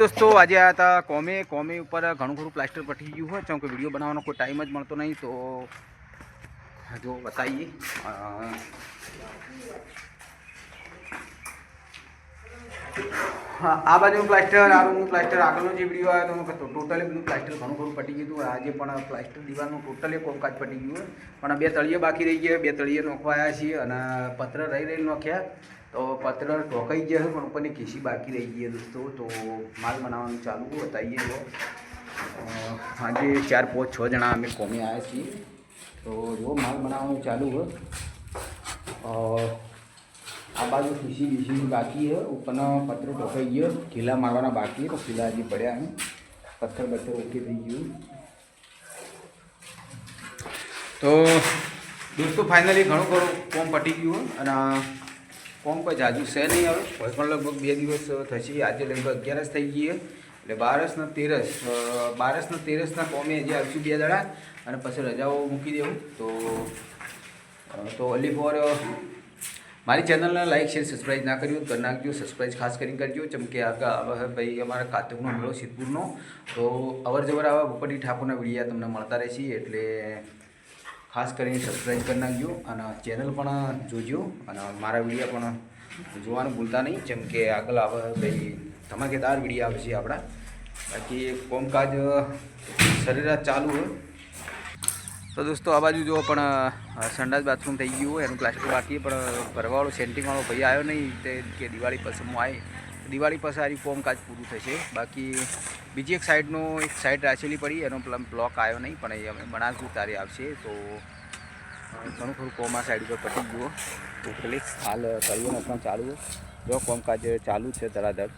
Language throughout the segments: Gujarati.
દોસ્તો, આજે આ હતા કોમે કોમે ઉપર ઘણું ઘણું પ્લાસ્ટર પટી ગયું હોય. કેમ કે વીડિયો બનાવવાનો કોઈ ટાઈમ જ મળતો નહીં, તો જો બતાવીએ. આ બાજુ પ્લાસ્ટર, આ રૂમનું પ્લાસ્ટર, આગળનો જે વીડિયો આવ્યો હતો ટોટલી બધું પ્લાસ્ટર ઘણું ઘણું પટી ગયું આજે પણ પ્લાસ્ટર દિવાલનું ટોટલી કોમકાજ પટી ગયું પણ બે તળિયે બાકી રહી ગયા, બે તળિયે નોખવાયા છીએ અને પત્ર રહી રહી નોખ્યા. તો પત્ર ઢોકાઈ ગયા છે, પણ ઉપરની કેસી બાકી રહી ગઈ દોસ્તો. તો માલ બનાવવાનું ચાલુ બતાવીએ તો સાંજે ચાર પાંચ છ જણા અમે કોમે આવ્યા છીએ. તો જો, માલ બનાવવાનું ચાલુ હોય આ બાજુ ખીસી બીસી બાકી છે, ઉપરનો પત્ર ઢોકાઈ ગયો. ખીલા મારવાના બાકી તો ખીલા હજી પડ્યા છે. પથ્થર બથ્થર ઓકે થઈ ગયું. તો દોસ્તો ફાઇનલી ઘણું ઘણું કોમ પટી ગયું અને કોમ પછી જાજુ છે નહીં હવે. કોઈ પણ લગભગ બે દિવસ થશે. આજે લગભગ અગિયારસ થઈ ગઈ એટલે બારસના તેરસ બારસના તેરસના કોમે હજી આવશું બે દાડા અને પછી રજાઓ મૂકી દેવું. તો તો ઓલી ફોર મારી ચેનલને લાઈક શેર સબસ્ક્રાઈબ ના કર્યું કરી નાખજો. સબસ્ક્રાઈબ ખાસ કરીને કરજો. જેમ કે આગળ ભાઈ અમારા કાતકનો મેળો સિદ્ધપુરનો. તો અવર જવર આવા ભૂપતિ ઠાકોરના વિડીયા તમને મળતા રહેશે. એટલે ખાસ કરીને સબસ્ક્રાઈબ કરી નાખજો અને ચેનલ પણ જોજો અને મારા વીડિયો પણ જોવાનું ભૂલતા નહીં. જેમ કે આગળ આવે ભાઈ ધમાકેદાર વીડિયો આવશે આપણા. બાકી કોમકાજ સરેરાશ ચાલુ હોય. તો દોસ્તો, આ બાજુ જો પણ સંડાસ બાથરૂમ થઈ ગયું હોય, એનું પ્લાસ્ટિક બાકી, પણ ભરવાવાળો સેન્ટિંગવાળો ભાઈ આવ્યો નહીં, તે કે દિવાળી પછી હું આવી દિવાળી પસારી કોમકાજ પૂરું થશે. બાકી બીજી એક સાઈડનો એક સાઈડ રાખેલી પડી, એનો પ્લમ બ્લોક આવ્યો નહીં, પણ એ અમે બનાવશું તારે આવશે, તો ઘણું ખરું કોમ આ સાઈડ ઉપર પટી ગયો ટોટલી હાલ તળિયો પણ ચાલુ જો કોમકાજ ચાલુ છે ધરાધર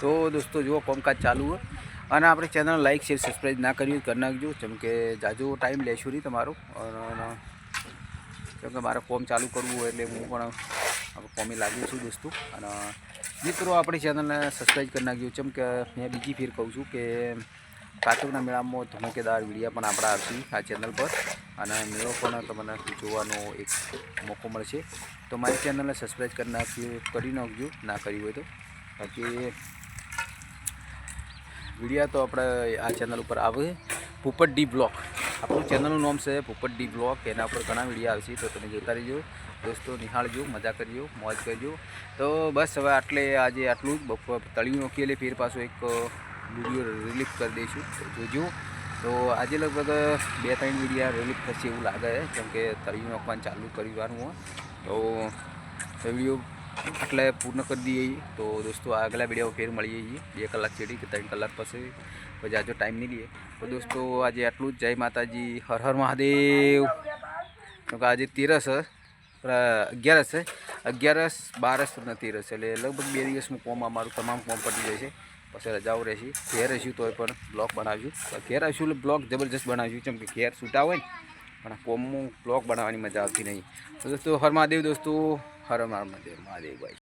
તો, દોસ્તો, જુઓ કોમકાજ ચાલુ હોય અને આપણે ચેનલ લાઇક શેર સબસ્ક્રાઈબ ના કર્યું કરી નાખજો. જેમ કે જાજો ટાઈમ લેશું નહીં તમારો. અને કેમ મારે કોમ ચાલુ કરવું હોય એટલે હું પણ ફોર્મે લાગ્યું છું દોસ્તો. અને મિત્રો, આપણી ચેનલને સબસ્ક્રાઈબ કરી નાખજો. જેમ કે મેં બીજી ફેર કહું છું કે કાતકના મેળામાં ધમાકેદાર વિડીયા પણ આપણા આવશે આ ચેનલ પર. અને મેળો પણ તમને જોવાનો એક મોકો મળશે. તો મારી ચેનલને સબસ્ક્રાઈબ કરી નાખજો કરી નાખજો. ના કરી હોય તો. બાકી વિડીયા તો આપણે આ ચેનલ ઉપર આવે પોપટ ડી બ્લોક. આપણું ચેનલનું નામ છે પોપટ ડી બ્લોક. એના ઉપર ઘણા વીડિયો આવશે તો તમે જોતા રહીજો. દોસ્તો, નિહાળજો, મજા કરજો, મોજ કરજો. તો બસ હવે આટલે આજે આટલું જ. બપોર તળિયું નોખી એટલે ફેર પાછો એક વીડિયો રિલીફ કરી દઈશું. જોજો. તો આજે લગભગ બે ત્રણ વિડીયા રિલીફ થશે એવું લાગે છે. કેમ કે તળિયું નોખવાનું ચાલુ કરવાનું હોય તો વીડિયો એટલે પૂર્ણ કરી દઈએ તો દોસ્તો આગલા વીડિયો ફેર મળીએ છીએ બે કલાક ચેડી કે ત્રણ કલાક પછી. પછી આજો ટાઈમ નહીં લઈએ. તો દોસ્તો, આજે આટલું જ. જય માતાજી. હર હર મહાદેવ. કે આજે તેરસ અગિયારસ છે અગિયારસ, બારસ અને તેરસ. એટલે લગભગ બે દિવસનું કોમ અમારું તમામ કોમ પતી જાય છે. પછી રજાઓ રહેશે. ઘેર રહીશું તોય પણ બ્લોગ બનાવીશું. ઘેર આવીશું એટલે બ્લોગ જબરજસ્ત બનાવીશું. કેમ કે ઘેર છૂટા હોય ને, પણ કોમનું બ્લોગ બનાવવાની મજા આવતી નહીં. તો દોસ્તો, હર મહાદેવ દોસ્તો. હર મહાદેવ મહાદેવ ભાઈ